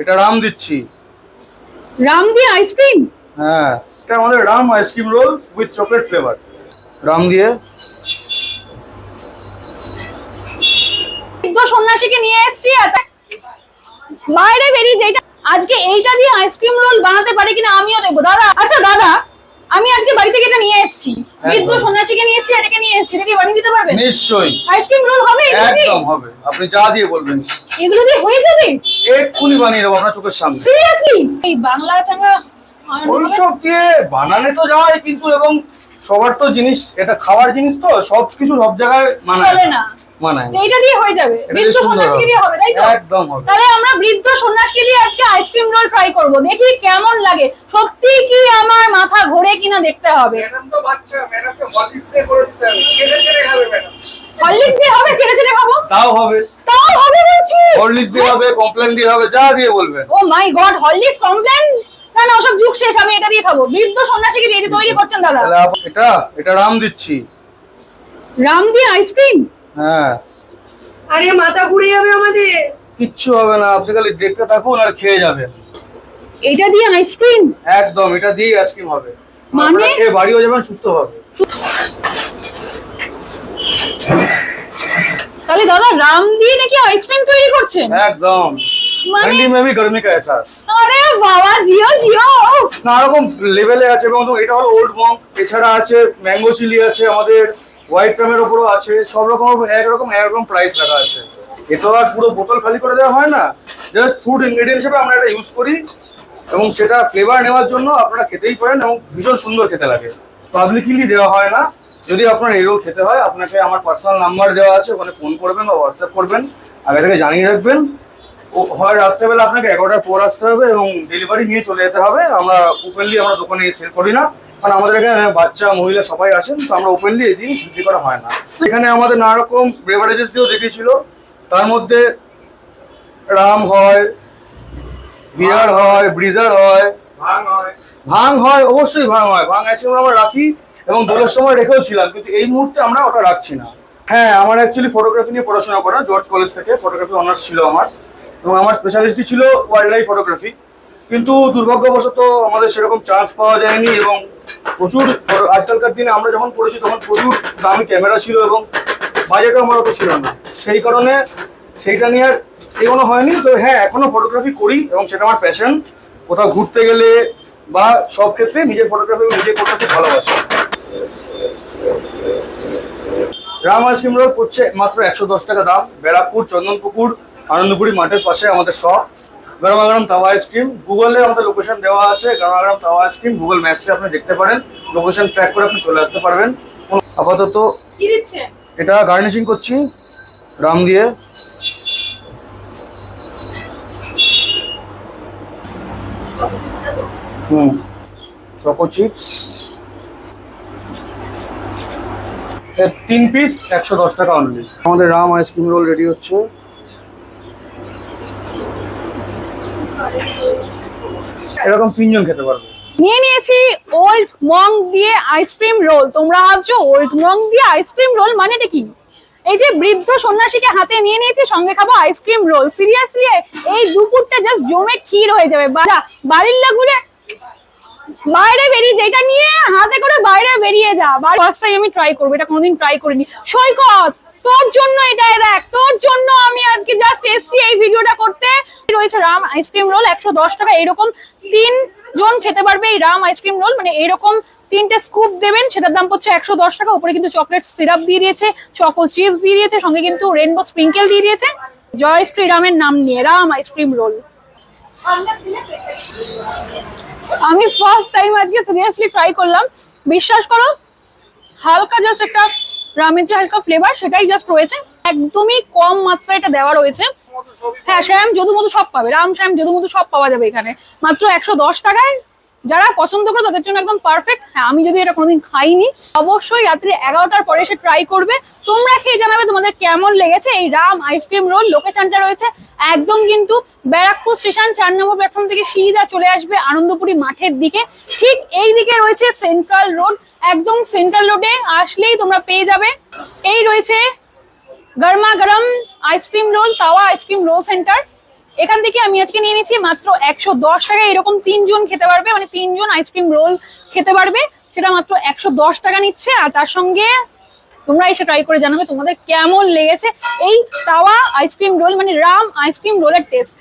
এটা রাম দিচ্ছি। রাম দিয়ে আইসক্রিম হ্যাঁ এটা আমাদের rum ice cream roll with chocolate flavour rum দিয়ে। সন্ন্যাসীকে নিয়ে এসেছি বাইরে বেরিয়ে যেটা আজকে এইটা দিয়ে আইসক্রিম রোল বানাতে পারে কিনা আমিও দেখব। দাদা আচ্ছা দাদা আমি আজকে বাড়ি থেকে এটা নিয়ে এসেছি। বৃদ্ধ সন্ন্যাসীকে নিয়ে এসেছি এটাকে নিয়ে এসেছি। এটা কি বানিয়ে দিতে পারবেন? নিশ্চয়ই। আইসক্রিম রোল হবে একদম হবে। আপনি যা দিয়ে বলবেন। এগুলো দিয়ে হয়ে যাবে? এক্ষুনি বানিয়ে দেবো আপনার চোখের সামনে। সিরিয়াসলি এই বাংলা ওইসব দিয়ে বানালে তো যায় কিন্তু এবং সবার তো জিনিস এটা খাওয়ার জিনিস তো সব কিছু সব জায়গায় মানায়। চলে না। মানায় এইটা দিয়ে হয়ে যাবে। বৃদ্ধ দিয়ে হবে তাই তো? একদম হবে। তাহলে আমরা বৃদ্ধ সন্ন্যাসীকে দিয়ে আজকে আইসক্রিম রোল ট্রাই করব। দেখি কেমন লাগে। সত্যি কি আমার মাথা ঘোরে কিনা দেখতে হবে। ম্যাডাম তো বাচ্চা ম্যাডামকে হলিক্স দিয়ে করে দিতে হবে। ছেড়ে ছেড়ে খাবে ম্যাডাম। হরলিক্স দিয়ে হবে ছেড়ে ছেড়ে খাব? তাও হবে। হবে বলছি। হরলিক্স দিয়ে হবে কমপ্লেন দিয়ে হবে যা দিয়ে বলবেন। Oh my god Horlicks Complan? না না ওসব যুগ শেষ আমি এটা দিয়ে খাব। বৃদ্ধ সন্ন্যাসীকে দিয়ে দিয়ে তৈরি করছেন দাদা। এটা এটা রাম দিচ্ছি। রাম দিয়ে আইসক্রিম হ্যাঁ। আরে মাথা ঘুরে যাবে আমাদের। কিচ্ছু হবে না আপনি খালি দেখতে থাকুন আর খেয়ে যাবেন। এটা দিয়ে আইসক্রিম একদম এটা দিয়ে আইসক্রিম হবে। মানে? খেয়ে বাড়িও যাবেন সুস্থ হবে। তাহলে দাদা রাম দিয়ে নাকি আইসক্রিম তৈরি করছেন একদম মানে- ठंडी में भी गर्मी का एहसास আরে বাবা জিও জিও উফ, নানা রকম লেভেলে আছে এবং এটা হলো ওল্ড মঙ্ক এছাড়া আছে ম্যাঙ্গো চিলি আছে আমাদের হোয়াইট রামের উপরও আছে সব রকম একরকম একরকম প্রাইস রাখা আছে এ তো আর পুরো বোতল খালি করে দেওয়া হয় না জাস্ট ফুড ইনগ্রেডিয়েন্ট হিসেবে আমরা এটা ইউজ করি এবং সেটা ফ্লেভার নেওয়ার জন্য আপনারা খেতেই পারেন এবং ভীষণ সুন্দর খেতে লাগে পাবলিকলি দেওয়া হয় না যদি আপনার এরও খেতে হয় আপনাকে আমার পার্সোনাল নাম্বার দেওয়া আছে ওখানে ফোন করবেন বা হোয়াটসঅ্যাপ করবেন আগে থেকে জানিয়ে রাখবেন। ও হয় রাত্রেবেলা আপনাকে এগারোটার পর আসতে হবে এবং ডেলিভারি নিয়ে চলে যেতে হবে। আমরা ওপেনলি আমরা দোকানে সেল করি না কারণ আমাদের এখানে বাচ্চা মহিলা সবাই আছেন তো আমরা ওপেনলি এই জিনিস বিক্রি করা হয় না। এখানে আমাদের নানা রকম বেভারেজেস দিয়েও দেখিয়েছিল। তার মধ্যে রাম হয় বিয়ার হয় ব্রিজার হয় ভাঙ হয়। ভাং হয় অবশ্যই ভাং হয়। ভাং আইসক্রিম আমরা রাখি। এবং দোলের সময় রেখেও ছিলাম কিন্তু এই মুহূর্তে আমরা ওটা রাখছি না। হ্যাঁ আমার অ্যাকচুয়ালি ফটোগ্রাফি নিয়ে পড়াশোনা করা জর্জ কলেজ থেকে ফটোগ্রাফি অনার্স ছিল আমার। এবং আমার স্পেশালিস্টই ছিল ওয়াইল্ড লাইফ ফটোগ্রাফি কিন্তু দুর্ভাগ্যবশত আমাদের সেরকম চান্স পাওয়া যায়নি এবং প্রচুর, আজকালকার দিনে আমরা যখন পড়েছি তখন প্রচুর দামি ক্যামেরা ছিল এবং বাজেটও আমার অত ছিল না। সেই কারণে সেইটা নিয়ে আর এগোনো হয়নি। তো হ্যাঁ এখনও ফটোগ্রাফি করি এবং সেটা আমার প্যাশন কোথাও ঘুরতে গেলে বা সব ক্ষেত্রে নিজের ফটোগ্রাফি নিজে করতে খুব ভালোবাসি। রাম আইসক্রিম রোল পড়ছে মাত্র একশো দশ টাকা দাম। ব্যারাকপুর চন্দনপুকুর আনন্দপুরি মাঠের পাশে আমাদের শপ গরমা তাওয়া আইসক্রিম গুগলে আমাদের লোকেশন দেওয়া আছে। গরমা তাওয়া আইসক্রিম গুগল ম্যাপসে আপনি দেখতে পারেন। লোকেশন ট্র্যাক করে আপনি চলে আসতে পারবেন। আপাতত এটা গার্নিশিং করছি। রাম দিয়ে। হুম। চকো চিপস তিন পিস একশো দশ টাকা অনলি আমাদের রাম আইসক্রিম রোল রেডি হচ্ছে। এরকম তিনজন খেতে পারবে। নিয়ে নিয়েছি ওল্ড মং দিয়ে আইসক্রিম রোল তোমরা ভাবছ ওল্ড মং দিয়ে আইসক্রিম রোল মানেটা কি? এই যে বৃদ্ধ সন্ন্যাসীকে হাতে নিয়ে নিয়েছি সঙ্গে খাব আইসক্রিম রোল সিরিয়াসলি এই দুপুরটা জাস্ট জমে ক্ষীর হয়ে যাবে। বা- বাড়ির লোকগুলো বাইরে বেরিয়ে যেটা নিয়ে হাতে করে বাইরে বেরিয়ে যা। ফার্স্ট টাইম আমি ট্রাই করব, এটা কোনোদিন ট্রাই করিনি। সৈকত, তোর জন্য এটাই দেখ, তোর জন্য আমি আজকে জাস্ট এসছি এই ভিডিওটা করতে। রয়েছে রাম আইসক্রিম রোল একশো দশ টাকা। এরকম তিন জন খেতে পারবে এই রাম আইসক্রিম রোল মানে এরকম তিনটে স্কুপ দেবেন, সেটার দাম পড়ছে একশো দশ টাকা। উপরে কিন্তু চকলেট সিরাপ দিয়ে দিয়েছে চকো চিপস দিয়ে দিয়েছে, সঙ্গে কিন্তু রেনবো স্প্রিঙ্কেল দিয়ে দিয়েছে। জয় শ্রীরামের নাম নিয়ে, রাম আইসক্রিম রোল আমি ফার্স্ট টাইম আজকে সিরিয়াসলি ট্রাই করলাম। বিশ্বাস করো, হালকা জাস্ট একটা রামের যে হালকা ফ্লেভার সেটাই জাস্ট রয়েছে। একদমই কম মাত্রায় এটা দেওয়া রয়েছে। হ্যাঁ শ্যাম যদু মধু সব পাবে। রাম শ্যাম যদু মধু সব পাওয়া যাবে এখানে। মাত্র একশো দশ টাকায় যারা পছন্দ করে তাদের জন্য একদম পারফেক্ট হ্যাঁ আমি যদি এটা কোনোদিন খাইনি, অবশ্যই রাত্রি এগারোটার পরে এসে ট্রাই করবে। তোমরা খেয়ে জানাবে তোমাদের কেমন লেগেছে এই রাম আইসক্রিম রোল লোকেশনটা রয়েছে একদম কিন্তু ব্যারাকপুর স্টেশন চার নম্বর প্ল্যাটফর্ম থেকে সিধা চলে আসবে আনন্দপুরি মাঠের দিকে। ঠিক এই দিকে রয়েছে সেন্ট্রাল রোড একদম সেন্ট্রাল রোডে আসলেই তোমরা পেয়ে যাবে। এই রয়েছে গরমা গরম ice cream roll tawa ice cream roll centre এখান থেকে আমি আজকে নিয়ে নিচ্ছি মাত্র একশো দশ টাকা। এরকম তিনজন খেতে পারবে মানে তিনজন আইসক্রিম রোল খেতে পারবে, সেটা মাত্র একশো দশ টাকা নিচ্ছে। আর তার সঙ্গে তোমরা এসে ট্রাই করে জানাবে তোমাদের কেমন লেগেছে। এই তাওয়া আইসক্রিম রোল মানে রাম আইসক্রিম রোলের টেস্ট